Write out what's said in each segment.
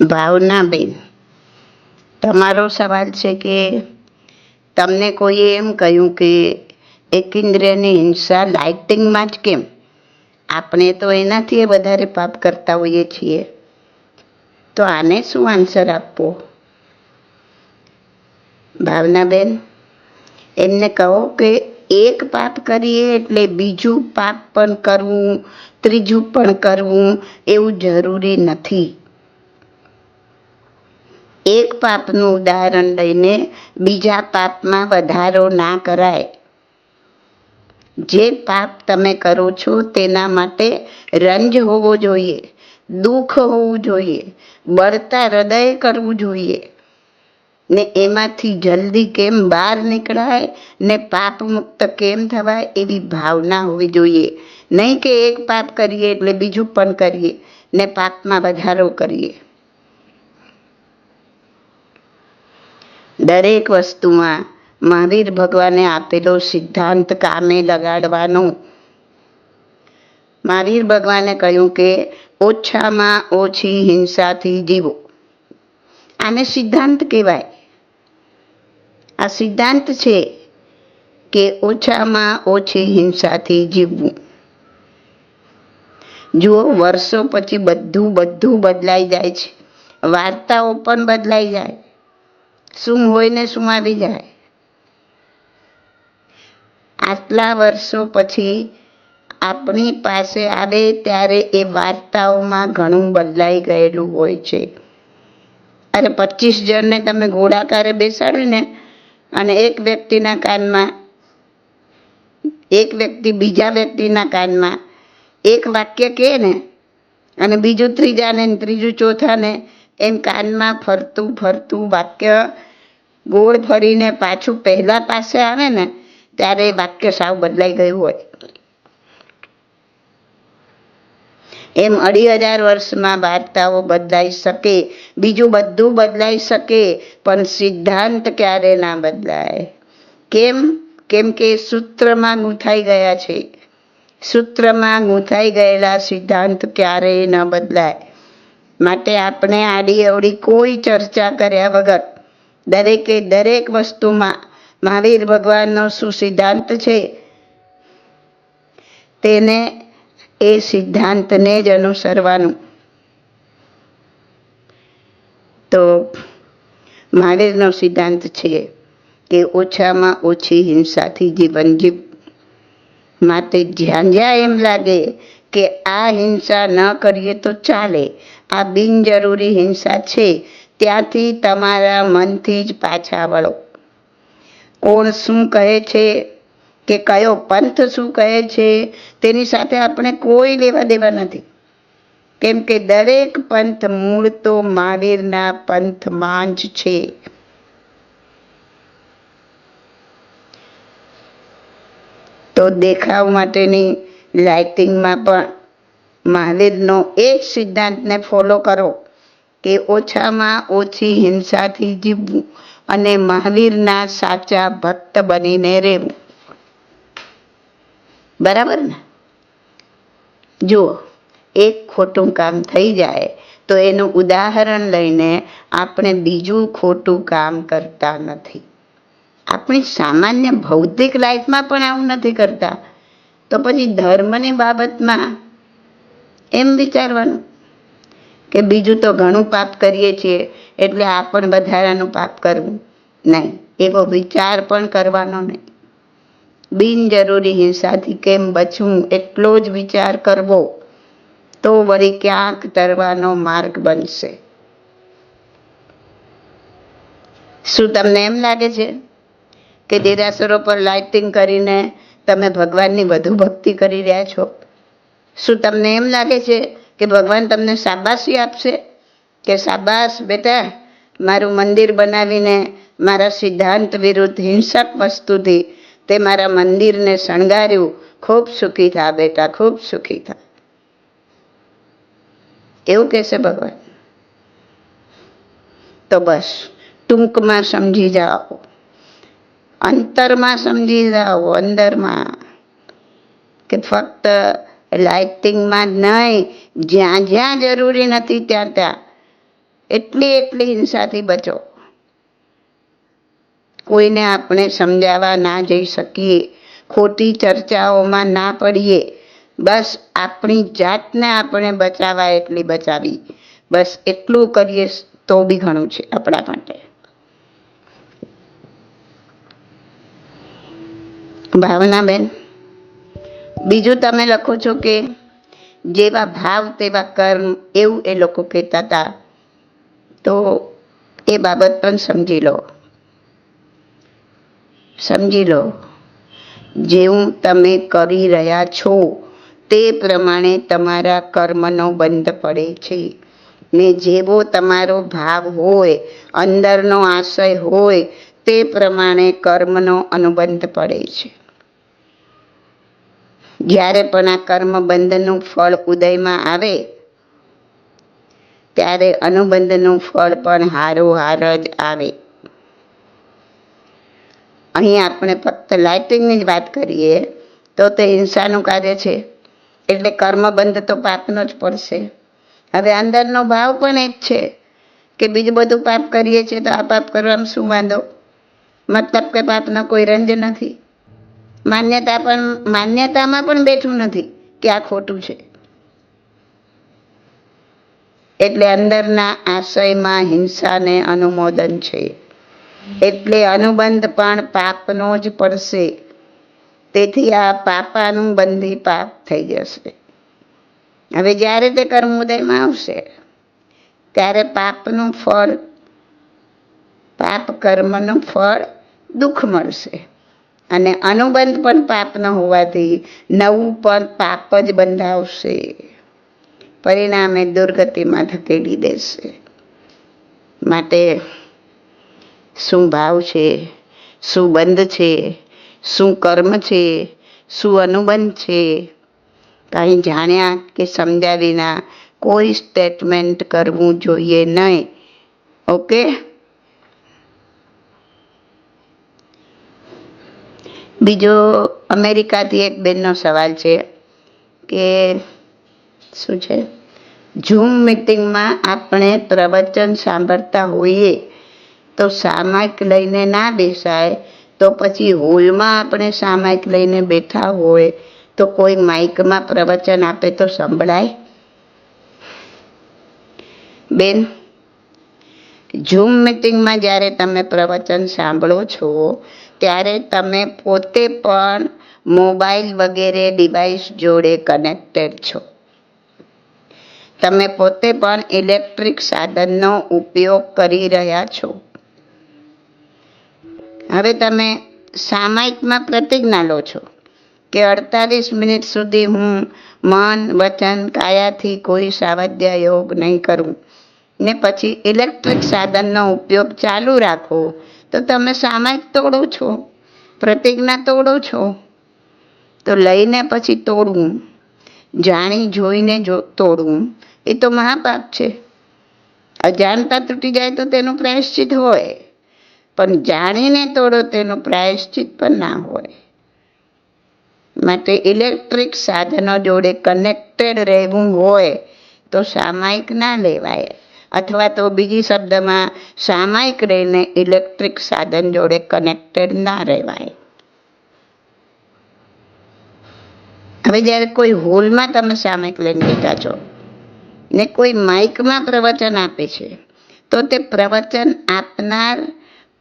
ભાવનાબેન તમારો સવાલ છે કે તમને કોઈએ એમ કહ્યું કે એકેન્દ્રિયની હિંસા લાઇટિંગમાં જ કેમ? આપણે તો એનાથી વધારે પાપ કરતા હોઈએ છીએ. તો આને શું આન્સર આપવો? ભાવનાબેન એમને કહો કે એક પાપ કરીએ એટલે બીજું પાપ પણ કરવું, ત્રીજું પણ કરવું એવું જરૂરી નથી. એક પાપનું ઉદાહરણ લઈને બીજા પાપમાં વધારો ના કરાય. જે પાપ તમે કરો છો તેના માટે રંજ હોવો જોઈએ, દુઃખ હોવું જોઈએ, બળતા હૃદય કરવું જોઈએ. ને એમાંથી જલ્દી કેમ બહાર નીકળાય ને પાપ મુક્ત કેમ થવાય એવી ભાવના હોવી જોઈએ. નહીં કે એક પાપ કરીએ એટલે બીજું પણ કરીએ ને પાપમાં વધારો કરીએ. દરેક વસ્તુમાં મહાવીર ભગવાને આપેલો સિદ્ધાંત કામે લગાડવાનો. મહાવીર ભગવાને કહ્યું કે, ઓછામાં ઓછી હિંસાથી જીવો. આને સિદ્ધાંત કહેવાય. આ સિદ્ધાંત છે કે ઓછામાં ઓછી હિંસાથી જીવવું. જુઓ, વર્ષો પછી બધું બધું બદલાઈ જાય છે. વાર્તાઓ પણ બદલાઈ જાય. શું હોય ને શું આવી જાય. આટલા વર્ષો પછી આપણી પાસે આવે ત્યારે એ વાર્તાઓમાં ઘણું બદલાઈ ગયેલું હોય છે. અરે પચીસ જણને તમે ઘોડાકારે બેસાડો ને અને એક વ્યક્તિના કાનમાં, એક વ્યક્તિ બીજા વ્યક્તિના કાનમાં એક વાક્ય કહે ને અને બીજું ત્રીજાને ત્રીજું ચોથાને એમ કાનમાં ફરતું ફરતું વાક્ય ગોળ ફરીને પાછું પહેલા પાસે આવે ને, ત્યારે એ વાક્ય સાવ બદલાઈ ગયું હોય. એમ અઢી હજાર વર્ષમાં વાર્તાઓ બદલાઈ શકે, બીજું બધું બદલાઈ શકે, પણ સિદ્ધાંત ક્યારે ના બદલાય? કેમ? કેમ કે સૂત્રમાં ગૂંથાઈ ગયા છે. સૂત્રમાં ગૂંથાઈ ગયેલા સિદ્ધાંત ક્યારેય ન બદલાય. માટે આપણે આડી અવડી કોઈ ચર્ચા કર્યા વગર દરેકે દરેક વસ્તુમાં મહાવીર ભગવાનનો શું સિદ્ધાંત છે? તેને એ સિદ્ધાંતને જ અનુસરવાનું. તો મહાવીરનો સિદ્ધાંત છે કે ઓછામાં ઓછી હિંસાથી જીવન જીવ. માટે જ્યાં જ્યાં એમ લાગે કે આ હિંસા ન કરીએ તો ચાલે. આ બિનજરૂરી હિંસા છે. ત્યાંથી તમારા મનથી જ પાછા વળો. કોણ શું કહે છે કે કયો પંથ શું કહે છે તેની સાથે આપણે કોઈ લેવા દેવા નથી. કેમ કે દરેક પંથ મૂળ તો મહાવીરના પંથમાં જ છે. તો દેખાવ માટેની લાઇટિંગમાં પણ મહાવીરનો એ સિદ્ધાંતને ફોલો કરો. કે ઓછામાં ઓછી હિંસાથી જીવવું અને મહાવીરના સાચા ભક્ત બનીને રહેવું. બરાબર ને? જુઓ, એક ખોટું કામ થઈ જાય તો એનું ઉદાહરણ લઈને આપણે બીજું ખોટું કામ કરતા નથી. આપણી સામાન્ય ભૌતિક લાઈફમાં પણ આવું નથી કરતા. તો પછી ધર્મની બાબતમાં એમ વિચારવાનું? કે બીજું તો ઘણું પાપ કરીએ છીએ, એટલે આ પણ વધારાનું પાપ કરવું. નહીં, એવો વિચાર પણ કરવાનો નહીં. બિનજરૂરી હિંસાથી કેમ બચવું, એટલો જ વિચાર કરવો, તો વળી ક્યાંક તરવાનો માર્ગ બનશે. શું તમને એમ લાગે છે કે દેરાસરો પર લાઇટિંગ કરીને તમે ભગવાનની વધુ ભક્તિ કરી રહ્યા છો? શું તમને એમ લાગે છે કે ભગવાન તમને શાબાશી આપશે? કે શાબાશ બેટા, મારું મંદિર બનાવીને મારા સિદ્ધાંત વિરુદ્ધ હિંસક વસ્તુથી તે મારા મંદિરને શણગાર્યું. ખૂબ સુખી થા બેટા, ખૂબ સુખી થા. એવું કહેશે ભગવાન? તો બસ, ટૂંકમાં સમજી જાઓ. અંતરમાં સમજી જાઓ, અંદરમાં. કે ફક્ત લાઇટિંગમાં જ નહીં જ્યાં જ્યાં જરૂરી નથી ત્યાં ત્યાં. એટલી એટલી હિંસાથી બચો. કોઈને આપણે સમજાવવા ના જઈ શકીએ, ખોટી ચર્ચાઓમાં ના પડીએ, બસ આપણી જાતને આપણે બચાવવા એટલી બચાવી. બસ એટલું કરીએ તો બી ઘણું છે આપણા માટે. ભાવનાબેન, બીજું તમે લખો છો કે જેવા ભાવ, તેવા કર્મ એવું એ લોકો કહેતા હતા. તો એ બાબત પણ સમજી લો. સમજી લો. જેવું તમે કરી રહ્યા છો, તે પ્રમાણે તમારા કર્મનો બંધ પડે છે. ને જેવો તમારો ભાવ હોય, અંદરનો આશય હોય, તે પ્રમાણે કર્મનો અનુબંધ પડે છે. જ્યારે પણ આ કર્મ બંધનનું ફળ ઉદયમાં આવે, ત્યારે અનુબંધનું ફળ પણ હારોહાર જ આવે. અહીં આપણે ફક્ત લાઇટિંગની જ વાત કરીએ, તો તે હિંસાનું કાર્ય છે. એટલે કર્મબંધ તો પાપનો જ પડશે. હવે અંદરનો ભાવ પણ એ જ છે કે બીજું બધું પાપ કરીએ છીએ તો આ પાપ કરવામાં શું વાંધો? મતલબ કે પાપનો કોઈ રંજ નથી. માન્યતા પણ, માન્યતામાં પણ બેઠું નથી કે આ ખોટું છે. એટલે અંદરના આશયમાં હિંસાને અનુમોદન છે. એટલે અનુબંધ પણ પાપનો જ પડશે. તેથી આ પાપાનું બંધી પાપ થઈ જશે. હવે જ્યારે તે કર્મ ઉદયમાં આવશે, ત્યારે પાપનું ફળ, પાપ કર્મનું ફળ દુઃખ મળશે. અને અનુબંધ પણ પાપનો હોવાથી નવું પણ પાપ જ બંધાવશે. પરિણામે દુર્ગતિમાં ધકેલી દેશે. માટે શું ભાવ છે? શું બંધ છે? શું કર્મ છે? શું અનુબંધ છે? કાંઈ જાણ્યા કે સમજ્યા વિના કોઈ સ્ટેટમેન્ટ કરવું જોઈએ નહીં. ઓકે બીજો અમેરિકાથી એક બેનનો સવાલ છે કે શું છે? ઝૂમ મિટિંગમાં આપણે પ્રવચન સાંભળતા હોઈએ તો સામાયિક લઈને ના બેસાય, તો પછી હોલમાં આપણે સામાયિક લઈને બેઠા હોય તો કોઈ માઇકમાં પ્રવચન આપે તો સંભળાય? બેન ઝૂમ મિટિંગમાં જ્યારે તમે પ્રવચન સાંભળો છો ત્યારે તમે પોતે પણ મોબાઈલ વગેરે ડિવાઇસ જોડે કનેક્ટેડ છો. તમે પોતે પણ ઇલેક્ટ્રિક સાધનનો ઉપયોગ કરી રહ્યા છો. હવે તમે સામાયિકમાં પ્રતિજ્ઞા લો છો કે અડતાલીસ મિનિટ સુધી હું મન, વચન, કાયાથી કોઈ સાવધ્ય યોગ નહીં કરું. ને પછી ઇલેક્ટ્રિક સાધનનો ઉપયોગ ચાલુ રાખો તો તમે સામાયિક તોડો છો? પ્રતિજ્ઞા તોડો છો? તો લઈને પછી તોડવું. જાણી, જોઈને જો, તોડવું. એ તો મહાપાપ છે. અજાણતા તૂટી જાય તો તેનું પ્રાયશ્ચિત હોય. પણ જાણીને તોડો તેનું પ્રાયશ્ચિત પણ ના હોય. માટે ઇલેક્ટ્રિક સાધનો જોડે કનેક્ટેડ રહેવું હોય તો સામાયિક ના લેવાય. અથવા તો બીજી શબ્દમાં સામાયિક રહીને ઇલેક્ટ્રિક સાધન જોડે કનેક્ટેડ ના રહેવાય. હવે જ્યારે કોઈ હોલમાં તમે સામાયિક લઈને બેઠા છો ને કોઈ માઇકમાં પ્રવચન આપે છે, તો તે પ્રવચન આપનાર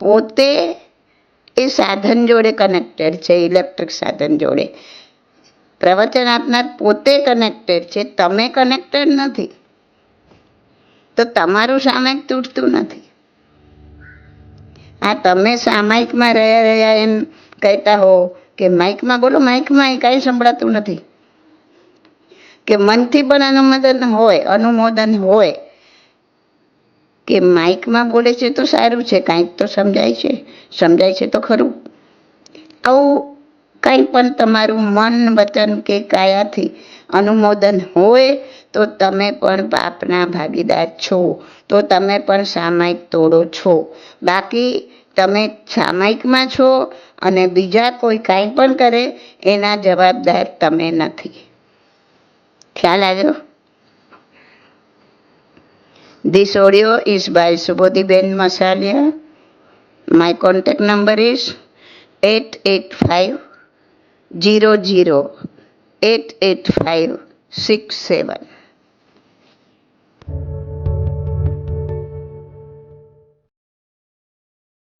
પોતે એ સાધન જોડે કનેક્ટેડ છે, ઇલેક્ટ્રિક સાધન જોડે. પ્રવચન આપનાર પોતે કનેક્ટેડ છે, તમે કનેક્ટેડ નથી. તો તમારું સામાયિક તૂટતું નથી. આ તમે સામાયિકમાં રહ્યા રહ્યા એમ કહેતા હો કે માઇકમાં, બોલો માઇકમાં એ કાંઈ સંભળાતું નથી. કે મનથી પણ અનુમોદન હોય અનુમોદન હોય. કે માઇકમાં બોલે છે તો સારું છે, કાંઈક તો સમજાય છે સમજાય છે તો ખરું. આવું કંઈ પણ તમારું મન વચન કે કાયાથી અનુમોદન હોય, તો તમે પણ પાપના ભાગીદાર છો. તો તમે પણ સામાયિક તોડો છો. બાકી તમે સામાયિકમાં છો અને બીજા કોઈ કાંઈ પણ કરે, એના જવાબદાર તમે નથી. ખ્યાલ આવ્યો? This audio is by Subodhiben Masaliya my contact number is at at My zero zero eight eight five six seven